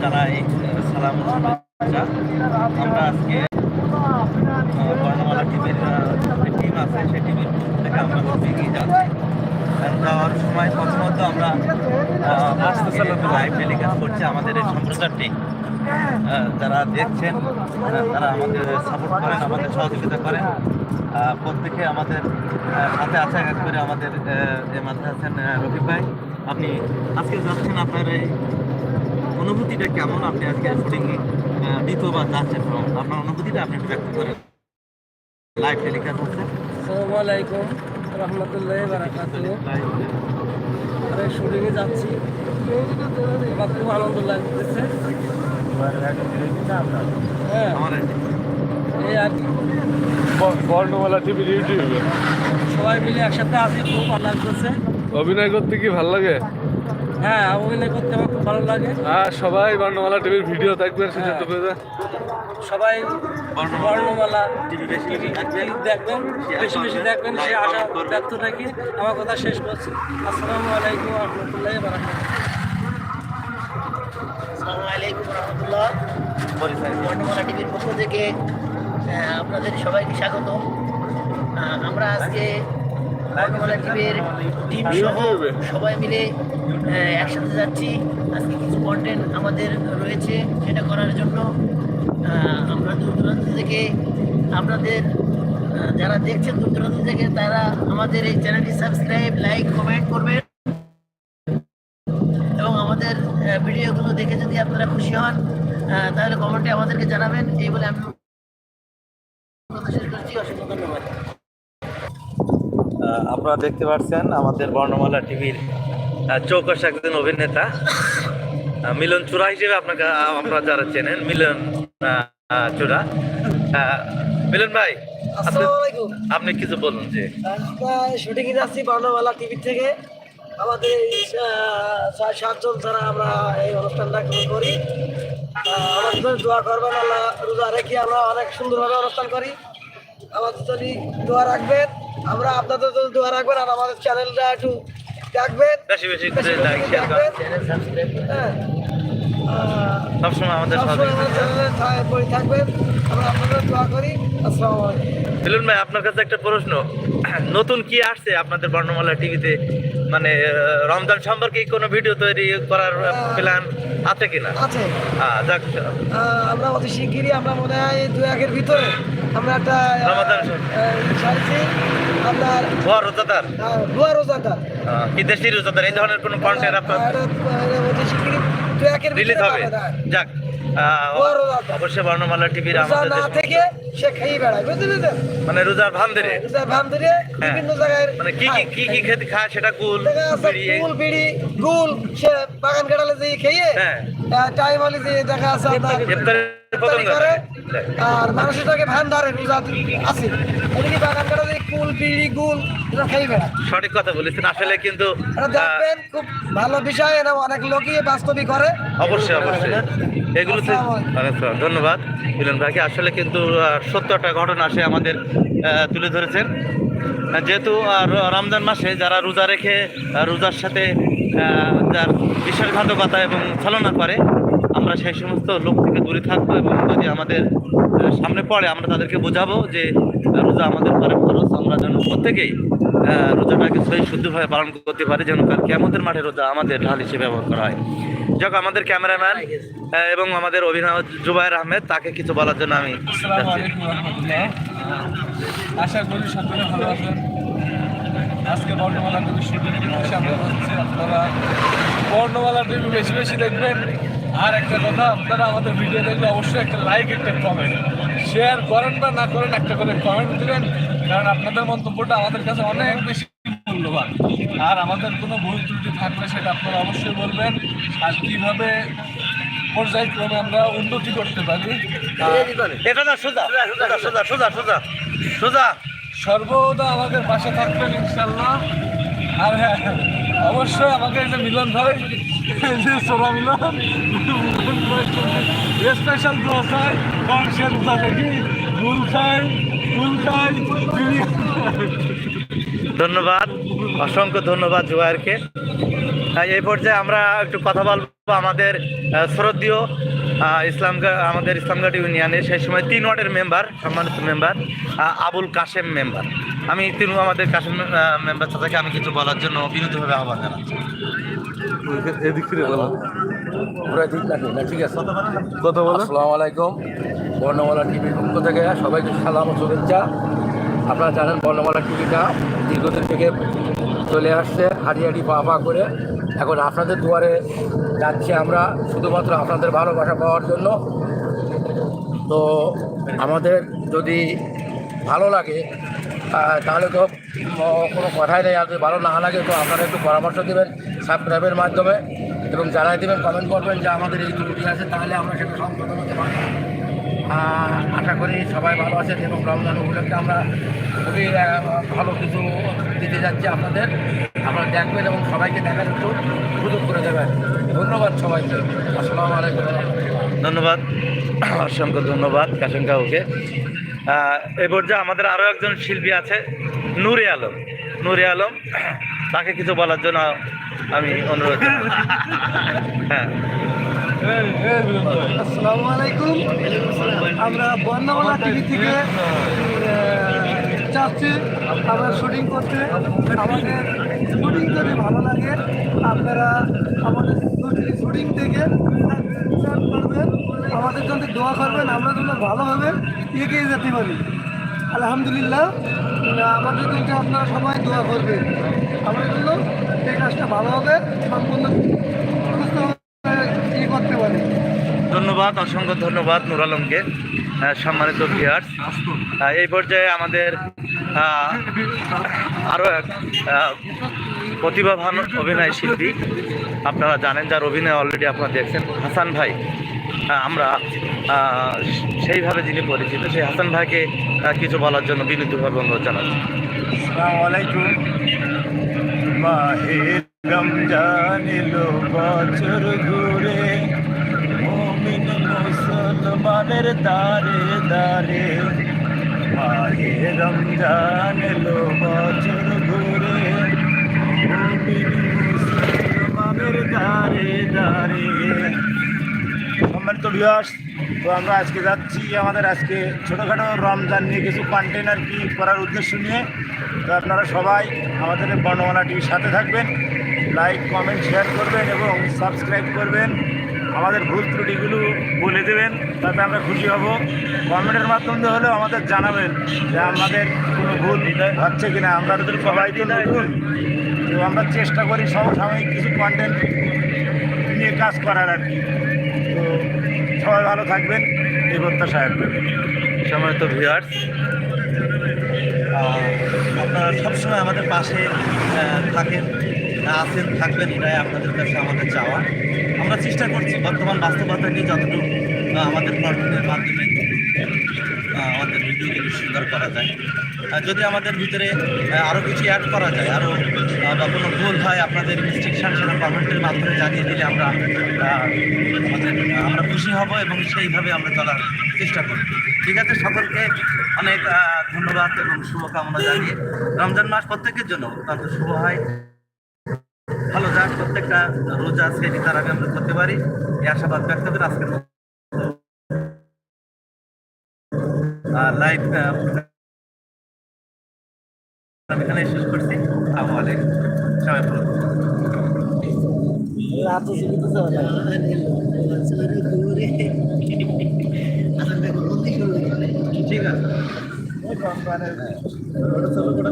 যারা এই, সালাম আমরা আজকে বর্ণমালা টিভির যে টিম আছে, সেই টিমের থেকে আমরা খুব এগিয়ে যাচ্ছি। যাওয়ার সময় প্রথমত আমরা লাইভ টেলিকাস্ট করছি আমাদের এই সম্প্রচারটি যারা দেখছেন তারা আমাদের সাপোর্ট করেন, আমাদের সহযোগিতা করেন। প্রত্যেকে আমাদের সাথে আছে এক করে আমাদের এর মধ্যে আছেন রফিক ভাই। আপনি আজকে যাচ্ছেন আপনার এই অনুভূতিটা কেমন? আপনি আজকে শুটিং দ্বিতীয়বার যাচ্ছেন আপনার অনুভূতিটা আপনি একটু ব্যক্ত করেন। লাইভ টেলিকাস্ট হচ্ছে। আসসালামু আলাইকুম রহমতুল্লাহ বারাকাতু আমরা শুটিংয়ে যাচ্ছি। আমার খুব আনন্দ লাগতেছে হ্যাঁ এই আর কি। বর্ণমালা টিভির ইউটিউবে। সবাই মিলে একসাথে আছি খুব ভালো লাগতেছে। অভিনয় করতে কি ভালো লাগে? হ্যাঁ অভিনয় করতে আমার খুব ভালো লাগে। আর সবাই বর্ণমালা টিভির ভিডিও দেখবেন সেটা তো সবাই বর্ণমালা টিভি দেখবেন বেশি বেশি দেখবেন সে আশা ব্যক্ত থাকি। আমার কথা শেষ করছি। আসসালামু আলাইকুম রহমতুল্লাহ আসসালামু আলাইকুম রহমতুল্লাহ। বর্ণমালা টিভির পক্ষ থেকে আপনাদের সবাইকে স্বাগত আমরা আজকে বর্ণমালা টিভির টিম সহ সবাই মিলে একসাথে যাচ্ছি। আজকে কিছু কন্টেন্ট আমাদের রয়েছে সেটা করার জন্য। আমরা দূর দূরান্ত থেকে আপনাদের যারা দেখছেন দূর দূরান্ত থেকে তারা আমাদের এই চ্যানেলটি সাবস্ক্রাইব লাইক কমেন্ট করবেন। এবং আমাদের ভিডিওগুলো দেখে যদি আপনারা খুশি হন তাহলে কমেন্টে আমাদেরকে জানাবেন। এই বলে আমি কথা শেষ করছি। অসংখ্য ধন্যবাদ। আপনারা দেখতে পাচ্ছেন আমাদের বর্ণমালা টিভির চৌকস একজন অভিনেতা। মিলন চূড়া হিসেবে আপনাকে আপনারা যারা চেনেন মিলন চূড়া। মিলন ভাই আপনি- কিছু বলুন যে। আমরা শুটিংয়ে যাচ্ছি বর্ণমালা টিভি থেকে। আমাদের এই ছয় সাতজন ছাড়া আমরা এই অনুষ্ঠানটা করি আমাদের জন্য দোয়া করবেন আল্লাহ রোজা রেখে আমরা অনেক সুন্দরভাবে অনুষ্ঠান করি। আমাদের যদি দোয়া রাখবেন। আমরা আপনাদের জন্য দোয়া রাখবেন আর আমাদের চ্যানেলটা একটু দেখবেন। বেশি বেশি করে লাইক শেয়ার করেন দেখবেন। হ্যাঁ। আহ, সবসময় আমাদের সবসময় সহযোগিতা আমাদের করেন। চ্যানেলে থা- পরে থাকবেন। আমরা আপনাদের দোয়া করি। আসসালামু আলাইকুম। ভাই আপনার কাছে একটা প্রশ্ন। নতুন কি আসছে আপনাদের বর্ণমালা টিভিতে মানে রমজান সম্পর্কে কোনো ভিডিও তৈরি করার প্ল্যান আছে কিনা? আছে। যাক আমরা অতি শিগগিরই আমরা মনে হয় দু একের ভিতরে আমরা একটা আহ, আপনার ভুয়া রোজাদার। ভুয়া রোজাদার। কি দেশি রোজাদার? এই ধরনের কোনো কন্টেন্ট আপনার রিলিজ হবে। হ্যাঁ। যাক অবশ্যই বর্ণমালা টিভির আমাদের না থেকে সে খেয়ে বেড়ায় বুঝলি তো মানে রোজার ভান ধরে রোজার ভান ধরে বিভিন্ন জায়গায় মানে কি কি কি কি খেতে খায় সেটা এই- গুল বিড়ি গুল সে বাগান কাটালে যে খেয়ে হ্যাঁ। টাইম হলে যে দেখা আছে আপনার করে আর মানুষের তাকে ভান ধরে রোজা আছে। এদিকে বাগান কাটা যে কুল বিড়ি গুল এটা খেয়ে বেড়ায় সঠিক কথা বলেছেন। আসলে কিন্তু দেখবেন খুব ভালো বিষয় এটা অনেক লোকই বাস্তবিক করে। অবশ্যই অবশ্যই। এগুলোতে অনেক ধন্যবাদ মিলন ভাইকে। আসলে কিন্তু সত্যটা ঘটনা সে আমাদের তুলে ধরেছেন। যেহেতু রমজান মাসে যারা রোজা রেখে রোজার সাথে যার বিশ্বাসঘাতকতা এবং ছলনা করে আমরা সেই সমস্ত লোক থেকে দূরে থাকব এবং যদি আমাদের সামনে পড়ে আমরা তাদেরকে বোঝাবো যে রোজা আমাদের পরে খরচ আমরা যেন প্রত্যেকেই রোজাটাকে সহি শুদ্ধভাবে পালন করতে পারি যেন কাল কেমতের মাঠে রোজা আমাদের ঢাল হিসেবে ব্যবহার করা হয়। যাক আমাদের ক্যামেরাম্যান এবং আমাদের অভিনয় জুবাইর আহমেদ তাকে কিছু বলার জন্য আমি আশা করি সকলে ভালো আছেন। আজকে বর্ণমালা শুটিং আমরা হচ্ছে আপনারা বর্ণমালা বেশি বেশি দেখবেন। আর একটা কথা আপনারা আমাদের ভিডিও দেখলে অবশ্যই একটা লাইক একটা কমেন্ট শেয়ার করেন বা না করেন একটা করে কমেন্ট দিবেন কারণ আপনাদের মন্তব্যটা আমাদের কাছে অনেক বেশি মূল্যবান। আর আমাদের কোনো ভুল ত্রুটি থাকলে সেটা আপনারা অবশ্যই বলবেন। আর কীভাবে পর্যায়ক্রমে আমরা উন্নতি করতে পারি এটা না সোজা সোজা সোজা সোজা সোজা সর্বদা আমাদের পাশে থাকবেন ইনশাল্লাহ আর হ্যাঁ অবশ্যই আমাকে যে মিলন ভাই যে সোনা মিলন স্পেশাল ফুল খাই ফুল খাই ধন্যবাদ অসংখ্য ধন্যবাদ আহ, এই পর্যায়ে আমরা একটু কথা বলব আমাদের শ্রদ্ধীয় আহ, ইসলাম আমাদের ইসলামঘাট ইউনিয়নে সেই সময় তিন ওয়ার্ডের মেম্বার সম্মানিত মেম্বার আবুল কাশেম মেম্বার। আমি তিন আমাদের কাশেম মেম্বার তাদেরকে আমি কিছু বলার জন্য বিনীতভাবে আহ্বান জানাচ্ছি। এদিক বলো। ঠিক নাকি আছে। কথা বলো। আসসালামু আলাইকুম বর্ণমালা টিভির পক্ষ থেকে সবাইকে সালাম ও শুভেচ্ছা। আপনারা জানেন বর্ণমালা টিভিটা দীর্ঘদিন থেকে চলে আসছে হাঁটি হাঁটি পা পা করে। এখন আপনাদের দুয়ারে যাচ্ছি আমরা শুধুমাত্র আপনাদের ভালোবাসা পাওয়ার জন্য। তো আমাদের যদি ভালো লাগে তাহলে তো কোনো কথাই নেই। আর যদি ভালো না লাগে, তো আপনারা একটু পরামর্শ দেবেন সাবস্ক্রাইবের মাধ্যমে। এবং জানাই দেবেন কমেন্ট করবেন যে আমাদের এই ত্রুটি আছে, তাহলে আমরা সেটা সংশোধন হতে পারি আশা করি সবাই ভালো আছেন এবং রমজান উপলক্ষে আমরা খুবই ভালো কিছু দিতে যাচ্ছি আপনাদের। আপনারা দেখবেন এবং সবাইকে দেখার একটু সুযোগ করে দেবেন। ধন্যবাদ সবাইকে। আসসালামু আলাইকুম। ধন্যবাদ। অসংখ্য ধন্যবাদ কাশেম কাউকে এ পর্যায়ে আমাদের আরও একজন শিল্পী আছে নূরে আলম। নূরে আলম তাকে কিছু বলার জন্য আমি অনুরোধ। হ্যাঁ। আসসালামু আলাইকুম। আমরা বর্ণমালা টিভি থেকে যাচ্ছি আমরা শুটিং করতে আমাদের শুটিং যদি ভালো লাগে, আপনারা আমাদের শুটিং থেকে করবেন। আমাদের জন্য দোয়া করবেন, আমরা যেন ভালোভাবে এগিয়ে যেতে পারি। আলহামদুলিল্লাহ আমাদের জন্য আপনারা সবাই দোয়া করবেন। আমাদের জন্য এই কাজটা ভালোভাবে সম্পূর্ণ সুস্থভাবে ইয়ে করতে পারি। ধন্যবাদ, অসংখ্য ধন্যবাদ নুর আলমকে সম্মানিত ভিয়ার্স এই পর্যায়ে আমাদের আরও এক প্রতিভাবান অভিনয় শিল্পী, আপনারা জানেন যার অভিনয় অলরেডি আপনারা দেখছেন, হাসান ভাই। আমরা সেইভাবে যিনি পরিচিত, সেই হাসান ভাইকে কিছু বলার জন্য বিনীতভাবে অনুরোধ জানাচ্ছি। এলো বছর ঘুরে মুসলমানের দারে দারে মাহে রমজান এলো বছর ঘুরে। মুসলমানের দারে দারে সম্মানিত ভিউয়ার্স তো আমরা আজকে যাচ্ছি আমাদের আজকে ছোটোখাটো রমজান নিয়ে কিছু কন্টেন্ট আর কি করার উদ্দেশ্য নিয়ে। তো আপনারা সবাই আমাদের বর্ণমালা টিভির সাথে থাকবেন লাইক কমেন্ট শেয়ার করবেন এবং সাবস্ক্রাইব করবেন। আমাদের ভুল ত্রুটিগুলো বলে দেবেন তাতে আমরা খুশি হব। কমেন্টের মাধ্যমে হলেও আমাদের জানাবেন যে আমাদের কোনো ভুল হচ্ছে কি না আমরা তো সবাই নতুন তো আমরা চেষ্টা করি সমসাময়িক কিছু কন্টেন্ট নিয়ে কাজ করার আর কি। তো সবাই ভালো থাকবেন এই প্রত্যাশা রাখবেন তো ভিউয়ার্স আপনারা সবসময় আমাদের পাশে আহ, থাকেন আছেন, থাকবেন, এটাই আপনাদের কাছে আমাদের চাওয়া। আমরা চেষ্টা করছি বর্তমান বাস্তবতা নিয়ে যতটুকু আমাদের কন্টেন্টের মাধ্যমে আমাদের ভিডিওগুলো সুন্দর করা যায়। যদি আমাদের ভিতরে আরও কিছু অ্যাড করা যায় আরও বা কোনো ভুল হয়, আপনাদের রেস্ট্রিকশন সেটা কমেন্টের মাধ্যমে জানিয়ে দিলে আমরা আমাদের, আমরা খুশি হব এবং সেইভাবে আমরা চলার চেষ্টা করব। ঠিক আছে, সকলকে অনেক ধন্যবাদ এবং শুভকামনা জানিয়ে। রমজান মাস প্রত্যেকের জন্য, অত্যন্ত শুভ হয়। ভালো যাক, প্রত্যেকটা রোজা সেটি তার আমরা করতে পারি। এই আশাবাদ ব্যক্ত করে আজকের লাইভ আমি এখানে শেষ করছি। সবাই ভালো ঠিক আছে। కూడా